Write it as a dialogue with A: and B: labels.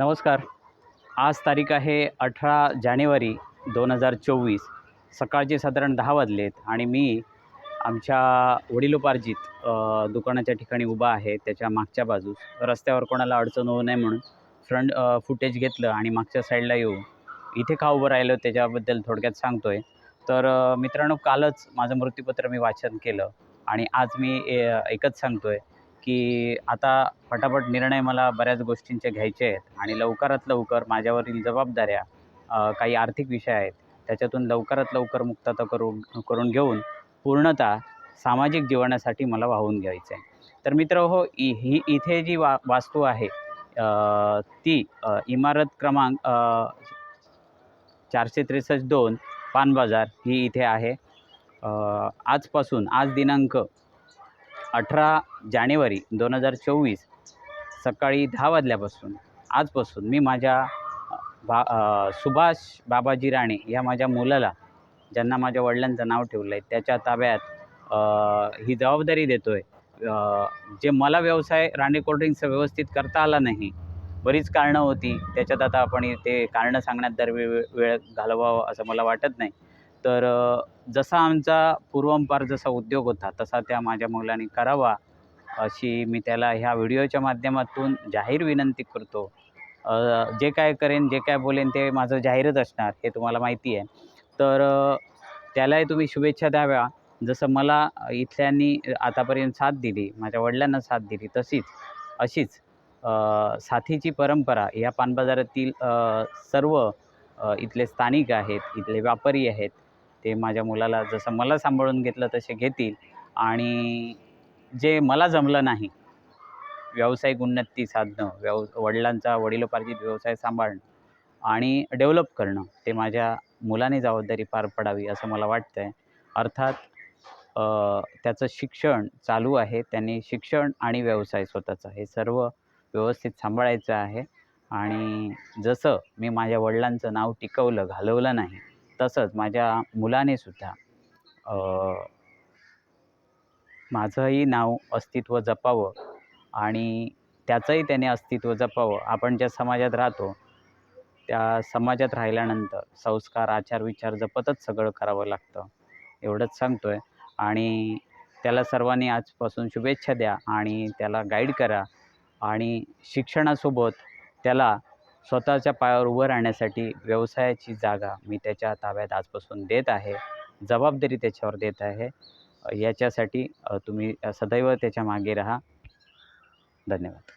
A: नमस्कार. आज तारीख आहे अठरा जानेवारी दोन हजार चोवीस. सकाळचे साधारण दहा वाजलेत आणि मी आमच्या वडिलोपार्जित दुकानाच्या ठिकाणी उभा आहे त्याच्या मागच्या बाजूस. रस्त्यावर कोणाला अडचण होऊ नये म्हणून फ्रंट फुटेज घेतलं आणि मागच्या साईडला येऊ इथे का उभं राहिलं त्याच्याबद्दल थोडक्यात सांगतो आहे तर मित्रांनो कालच माझं मृत्यूपत्र मी वाचन केलं आणि आज मी ए- एकच सांगतो आहे की आता पटापट निर्णय मला बऱ्याच गोष्टींचे घ्यायचे आहेत आणि लवकरात लवकर माझ्यावरील जबाबदाऱ्या काही आर्थिक विषय आहेत त्याच्यातून लवकरात लवकर मुक्तता करून करून घेऊन पूर्णतः सामाजिक जीवनासाठी मला वाहून घ्यायचं आहे तर मित्र हो इ ही इथे जी वा वास्तू आहे ती इमारत क्रमांक चारशे त्रेसष्ट दोन पान बाजार ही इथे आहे. आजपासून आज दिनांक अठरा जानेवारी दोन हजार चोवीस सकाळी दहा वाजल्यापासून आजपासून मी माझ्या भा बा सुभाष बाबाजी राणे या माझ्या मुलाला ज्यांना माझ्या वडिलांचं नाव ठेवलं आहे त्याच्या ताब्यात ही जबाबदारी देतो आहे जे मला व्यवसाय राणे कोल्ड्रिंक्सचा व्यवस्थित करता आला नाही बरीच कारणं होती. त्याच्यात आता आपण ते कारणं सांगण्यात दर वेळ वेळ घालवावं असं मला वाटत नाही. तर जसा आमचा पूर्वंपार जसा उद्योग होता तसा त्या माझ्या मुलाने करावा अशी मी त्याला ह्या व्हिडिओच्या माध्यमातून जाहीर विनंती करतो. जे काय करेन जे काय बोलेन ते माझं जाहीरच असणार हे तुम्हाला माहिती आहे. तर त्यालाही तुम्ही शुभेच्छा द्याव्या. जसं मला इथल्यांनी आतापर्यंत साथ दिली माझ्या वडिलांना साथ दिली तशीच अशीच साथीची परंपरा या पानबाजारातील सर्व इथले स्थानिक आहेत इथले व्यापारी आहेत ते माझ्या मुलाला जसं मला सांभाळून घेतलं तसे घेतील. आणि जे मला जमलं नाही व्यावसायिक उन्नती साधणं व्यव वडिलांचा वडिलोपार्जित व्यवसाय सांभाळणं आणि डेव्हलप करणं ते माझ्या मुलाने जबाबदारी पार पडावी असं मला वाटतं आहे अर्थात त्याचं शिक्षण चालू आहे. त्यांनी शिक्षण आणि व्यवसाय स्वतःचा हे सर्व व्यवस्थित सांभाळायचं आहे. आणि जसं मी माझ्या वडिलांचं नाव टिकवलं घालवलं नाही तसंच माझ्या मुलाने सुद्धा माझंही नाव अस्तित्व जपावं आणि त्याचंही त्याने अस्तित्व जपावं. आपण ज्या समाजात राहतो त्या समाजात राहिल्यानंतर संस्कार आचार विचार जपतच सगळं करावं लागतं एवढंच सांगतो आहे आणि त्याला सर्वांनी आजपासून शुभेच्छा द्या आणि त्याला गाईड करा. आणि शिक्षणासोबत त्याला स्वतःच्या पायावर उभं राहण्यासाठी व्यवसायाची जागा मी त्याच्या ताब्यात आजपासून देत आहे. जबाबदारी त्याच्यावर देत आहे. याच्यासाठी तुम्ही सदैव त्याच्यामागे राहा. धन्यवाद.